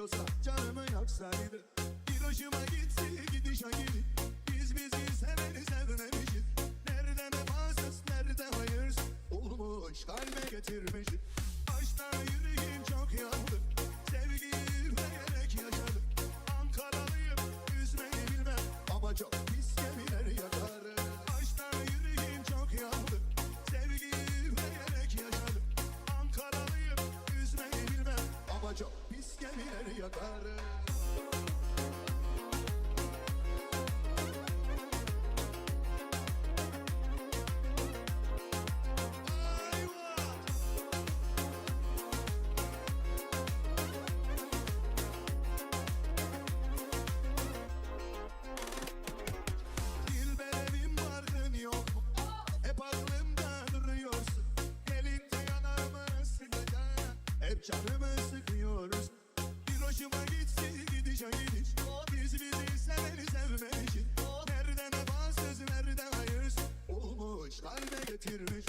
seviyorsa canımı yaksaydı Bir hoşuma gitsi gidişe gidip Biz bizi seveni sevmemişiz. Nerede vefasız nerede hayırsız. Olmuş kalbe getirmişiz. Başlara yürüyüş yanağımı sıkacak Hep canımı kalbe getirmiş